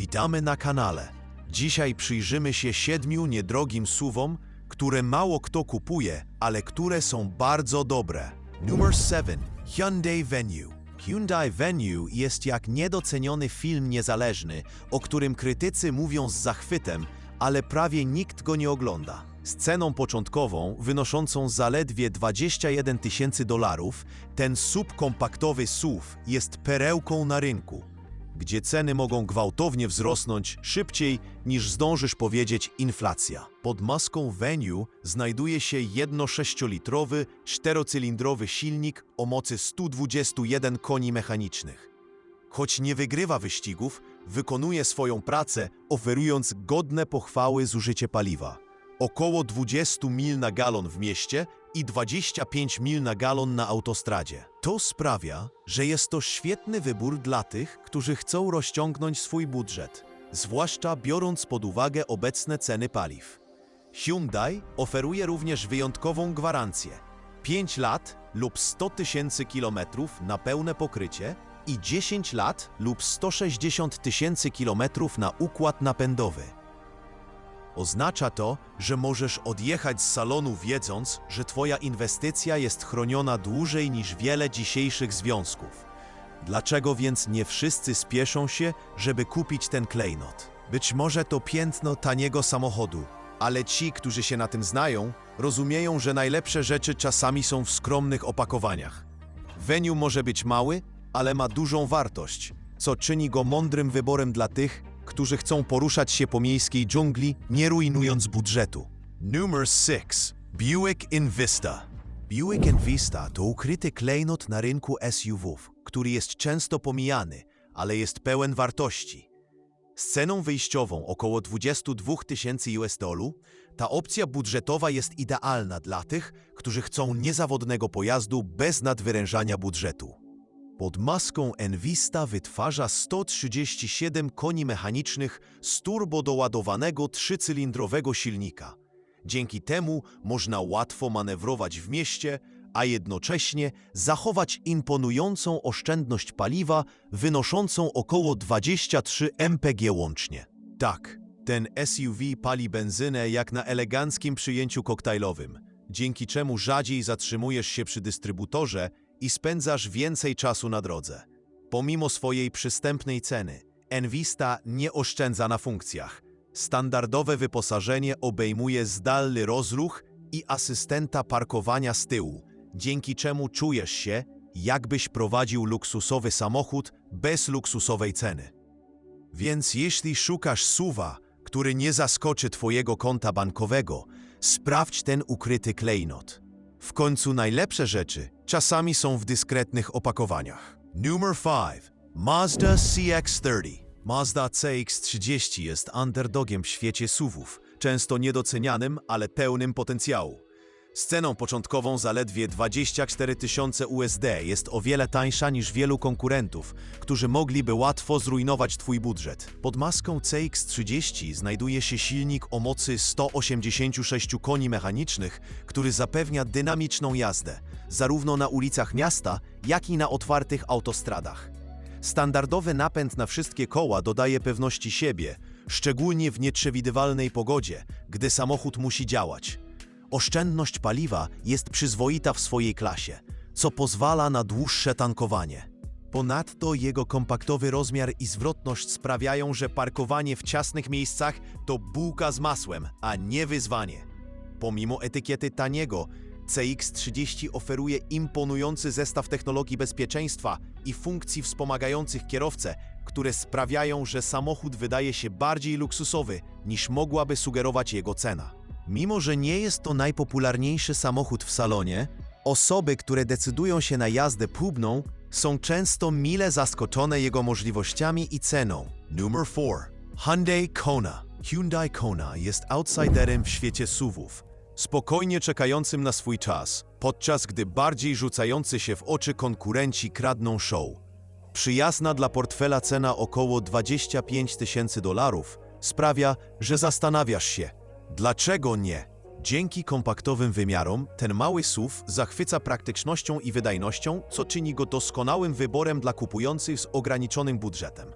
Witamy na kanale. Dzisiaj przyjrzymy się siedmiu niedrogim suwom, które mało kto kupuje, ale które są bardzo dobre. Numer 7. Hyundai Venue. Hyundai Venue jest jak niedoceniony film niezależny, o którym krytycy mówią z zachwytem, ale prawie nikt go nie ogląda. Z ceną początkową wynoszącą zaledwie 21 tysięcy dolarów, ten subkompaktowy SUV jest perełką na rynku gdzie ceny mogą gwałtownie wzrosnąć szybciej niż zdążysz powiedzieć inflacja. Pod maską Venue znajduje się jedno 6-litrowy, czterocylindrowy silnik o mocy 121 koni mechanicznych. Choć nie wygrywa wyścigów, wykonuje swoją pracę, oferując godne pochwały zużycie paliwa. Około 20 mil na galon w mieście i 25 mil na galon na autostradzie. To sprawia, że jest to świetny wybór dla tych, którzy chcą rozciągnąć swój budżet, zwłaszcza biorąc pod uwagę obecne ceny paliw. Hyundai oferuje również wyjątkową gwarancję 5 lat lub 100 tysięcy kilometrów na pełne pokrycie i 10 lat lub 160 tysięcy kilometrów na układ napędowy. Oznacza to, że możesz odjechać z salonu wiedząc, że Twoja inwestycja jest chroniona dłużej niż wiele dzisiejszych związków. Dlaczego więc nie wszyscy spieszą się, żeby kupić ten klejnot? Być może to piętno taniego samochodu, ale ci, którzy się na tym znają, rozumieją, że najlepsze rzeczy czasami są w skromnych opakowaniach. Venue może być mały, ale ma dużą wartość, co czyni go mądrym wyborem dla tych, którzy chcą poruszać się po miejskiej dżungli, nie rujnując budżetu. Numer 6. Buick Envista. Buick Envista to ukryty klejnot na rynku SUV-ów, który jest często pomijany, ale jest pełen wartości. Z ceną wyjściową około 22 tysięcy US dolu, ta opcja budżetowa jest idealna dla tych, którzy chcą niezawodnego pojazdu bez nadwyrężania budżetu. Pod maską Envista wytwarza 137 koni mechanicznych z turbodoładowanego trzycylindrowego silnika. Dzięki temu można łatwo manewrować w mieście, a jednocześnie zachować imponującą oszczędność paliwa wynoszącą około 23 mpg łącznie. Tak, ten SUV pali benzynę jak na eleganckim przyjęciu koktajlowym, dzięki czemu rzadziej zatrzymujesz się przy dystrybutorze i spędzasz więcej czasu na drodze. Pomimo swojej przystępnej ceny, Envista nie oszczędza na funkcjach. Standardowe wyposażenie obejmuje zdalny rozruch i asystenta parkowania z tyłu, dzięki czemu czujesz się, jakbyś prowadził luksusowy samochód bez luksusowej ceny. Więc jeśli szukasz suwa, który nie zaskoczy Twojego konta bankowego, sprawdź ten ukryty klejnot. W końcu najlepsze rzeczy czasami są w dyskretnych opakowaniach. Numer 5. Mazda CX-30. Mazda CX-30 jest underdogiem w świecie SUVów, często niedocenianym, ale pełnym potencjału. Z ceną początkową zaledwie 24 tysiące USD jest o wiele tańsza niż wielu konkurentów, którzy mogliby łatwo zrujnować Twój budżet. Pod maską CX-30 znajduje się silnik o mocy 186 koni mechanicznych, który zapewnia dynamiczną jazdę, zarówno na ulicach miasta, jak i na otwartych autostradach. Standardowy napęd na wszystkie koła dodaje pewności siebie, szczególnie w nieprzewidywalnej pogodzie, gdy samochód musi działać. Oszczędność paliwa jest przyzwoita w swojej klasie, co pozwala na dłuższe tankowanie. Ponadto jego kompaktowy rozmiar i zwrotność sprawiają, że parkowanie w ciasnych miejscach to bułka z masłem, a nie wyzwanie. Pomimo etykiety taniego, CX-30 oferuje imponujący zestaw technologii bezpieczeństwa i funkcji wspomagających kierowcę, które sprawiają, że samochód wydaje się bardziej luksusowy niż mogłaby sugerować jego cena. Mimo, że nie jest to najpopularniejszy samochód w salonie, osoby, które decydują się na jazdę próbną, są często mile zaskoczone jego możliwościami i ceną. Numer 4. Hyundai Kona. Hyundai Kona jest outsiderem w świecie SUVów, spokojnie czekającym na swój czas, podczas gdy bardziej rzucający się w oczy konkurenci kradną show. Przyjazna dla portfela cena około 25 tysięcy dolarów sprawia, że zastanawiasz się, dlaczego nie? Dzięki kompaktowym wymiarom, ten mały SUV zachwyca praktycznością i wydajnością, co czyni go doskonałym wyborem dla kupujących z ograniczonym budżetem.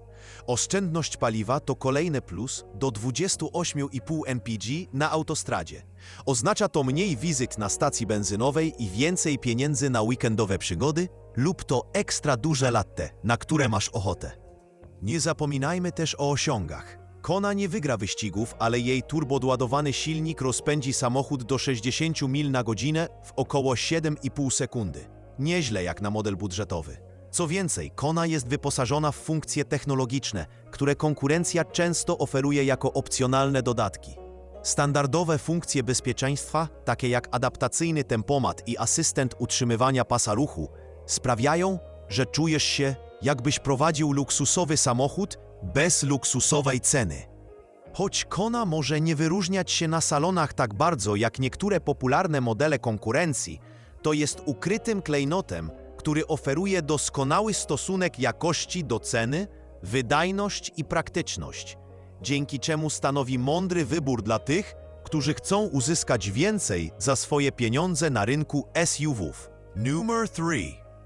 Oszczędność paliwa to kolejny plus do 28,5 mpg na autostradzie. Oznacza to mniej wizyt na stacji benzynowej i więcej pieniędzy na weekendowe przygody lub to ekstra duże latte, na które masz ochotę. Nie zapominajmy też o osiągach. Kona nie wygra wyścigów, ale jej turbodładowany silnik rozpędzi samochód do 60 mil na godzinę w około 7,5 sekundy. Nieźle jak na model budżetowy. Co więcej, Kona jest wyposażona w funkcje technologiczne, które konkurencja często oferuje jako opcjonalne dodatki. Standardowe funkcje bezpieczeństwa, takie jak adaptacyjny tempomat i asystent utrzymywania pasa ruchu, sprawiają, że czujesz się, jakbyś prowadził luksusowy samochód bez luksusowej ceny. Choć Kona może nie wyróżniać się na salonach tak bardzo jak niektóre popularne modele konkurencji, to jest ukrytym klejnotem, który oferuje doskonały stosunek jakości do ceny, wydajność i praktyczność, dzięki czemu stanowi mądry wybór dla tych, którzy chcą uzyskać więcej za swoje pieniądze na rynku SUV-ów. Numer 3.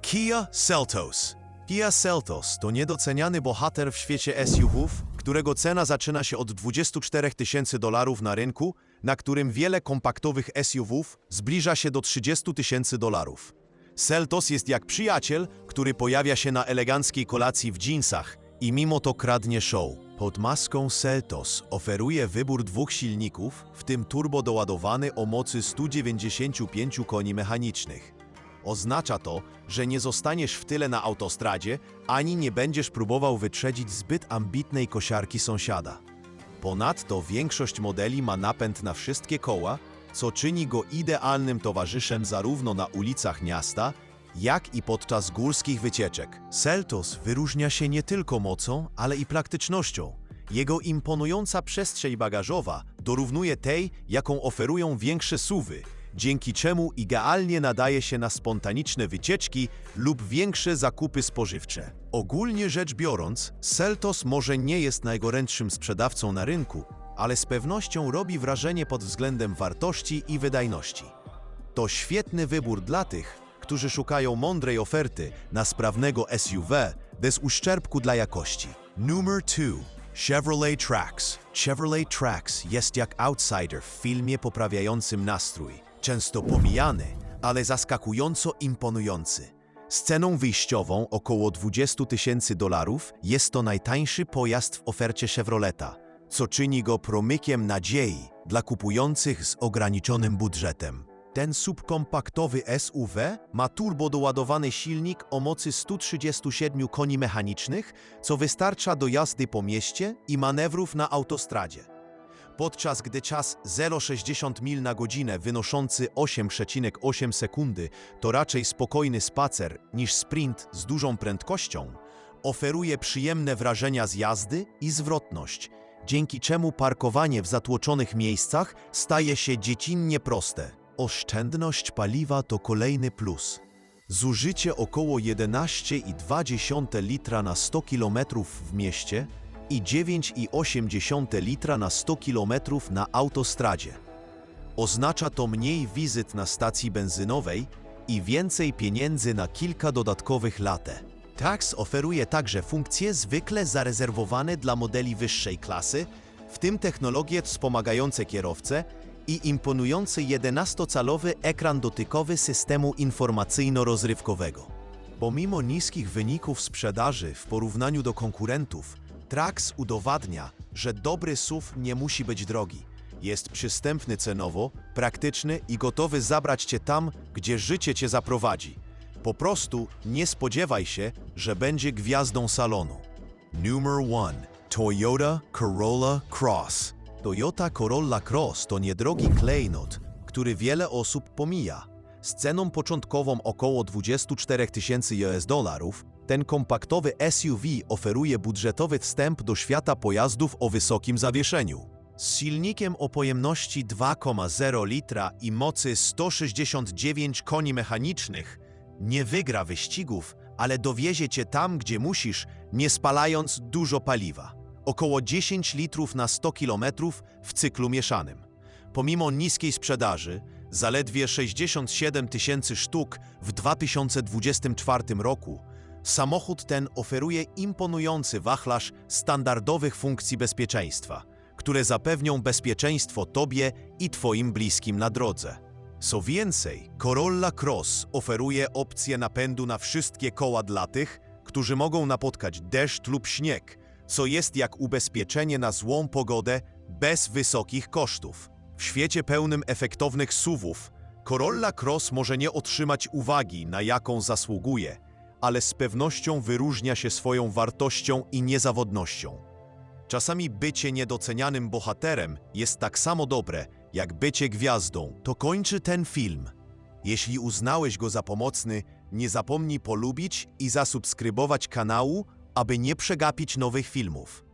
Kia Seltos. Kia Seltos to niedoceniany bohater w świecie SUV-ów, którego cena zaczyna się od 24 tysięcy dolarów na rynku, na którym wiele kompaktowych SUV-ów zbliża się do 30 tysięcy dolarów. Seltos jest jak przyjaciel, który pojawia się na eleganckiej kolacji w dżinsach i mimo to kradnie show. Pod maską Seltos oferuje wybór dwóch silników, w tym turbo doładowany o mocy 195 koni mechanicznych. Oznacza to, że nie zostaniesz w tyle na autostradzie, ani nie będziesz próbował wyprzedzić zbyt ambitnej kosiarki sąsiada. Ponadto większość modeli ma napęd na wszystkie koła, co czyni go idealnym towarzyszem zarówno na ulicach miasta, jak i podczas górskich wycieczek. Seltos wyróżnia się nie tylko mocą, ale i praktycznością. Jego imponująca przestrzeń bagażowa dorównuje tej, jaką oferują większe suwy, dzięki czemu idealnie nadaje się na spontaniczne wycieczki lub większe zakupy spożywcze. Ogólnie rzecz biorąc, Seltos może nie jest najgorętszym sprzedawcą na rynku, ale z pewnością robi wrażenie pod względem wartości i wydajności. To świetny wybór dla tych, którzy szukają mądrej oferty na sprawnego SUV bez uszczerbku dla jakości. Numer 2. Chevrolet Trax. Chevrolet Trax jest jak outsider w filmie poprawiającym nastrój. Często pomijany, ale zaskakująco imponujący. Z ceną wyjściową około 20 tysięcy dolarów jest to najtańszy pojazd w ofercie Chevroleta, co czyni go promykiem nadziei dla kupujących z ograniczonym budżetem. Ten subkompaktowy SUV ma turbodoładowany silnik o mocy 137 koni mechanicznych, co wystarcza do jazdy po mieście i manewrów na autostradzie. Podczas gdy czas 0,60 mil na godzinę wynoszący 8,8 sekundy to raczej spokojny spacer niż sprint z dużą prędkością, oferuje przyjemne wrażenia z jazdy i zwrotność, dzięki czemu parkowanie w zatłoczonych miejscach staje się dziecinnie proste. Oszczędność paliwa to kolejny plus. Zużycie około 11,2 litra na 100 km w mieście i 9,8 litra na 100 km na autostradzie. Oznacza to mniej wizyt na stacji benzynowej i więcej pieniędzy na kilka dodatkowych lat. Tax oferuje także funkcje zwykle zarezerwowane dla modeli wyższej klasy, w tym technologie wspomagające kierowcę i imponujący 11-calowy ekran dotykowy systemu informacyjno-rozrywkowego. Pomimo niskich wyników sprzedaży w porównaniu do konkurentów, Trax udowadnia, że dobry SUV nie musi być drogi. Jest przystępny cenowo, praktyczny i gotowy zabrać cię tam, gdzie życie cię zaprowadzi. Po prostu nie spodziewaj się, że będzie gwiazdą salonu. Numer 1. Toyota Corolla Cross. Toyota Corolla Cross to niedrogi klejnot, który wiele osób pomija. Z ceną początkową około 24 tysięcy US dolarów, ten kompaktowy SUV oferuje budżetowy wstęp do świata pojazdów o wysokim zawieszeniu. Z silnikiem o pojemności 2,0 litra i mocy 169 koni mechanicznych nie wygra wyścigów, ale dowiezie cię tam, gdzie musisz, nie spalając dużo paliwa. Około 10 litrów na 100 km w cyklu mieszanym. Pomimo niskiej sprzedaży, zaledwie 67 tysięcy sztuk w 2024 roku, Samochód ten oferuje imponujący wachlarz standardowych funkcji bezpieczeństwa, które zapewnią bezpieczeństwo Tobie i Twoim bliskim na drodze. Co więcej, Corolla Cross oferuje opcję napędu na wszystkie koła dla tych, którzy mogą napotkać deszcz lub śnieg, co jest jak ubezpieczenie na złą pogodę bez wysokich kosztów. W świecie pełnym efektownych suwów, Corolla Cross może nie otrzymać uwagi, na jaką zasługuje, ale z pewnością wyróżnia się swoją wartością i niezawodnością. Czasami bycie niedocenianym bohaterem jest tak samo dobre, jak bycie gwiazdą. To kończy ten film. Jeśli uznałeś go za pomocny, nie zapomnij polubić i zasubskrybować kanału, aby nie przegapić nowych filmów.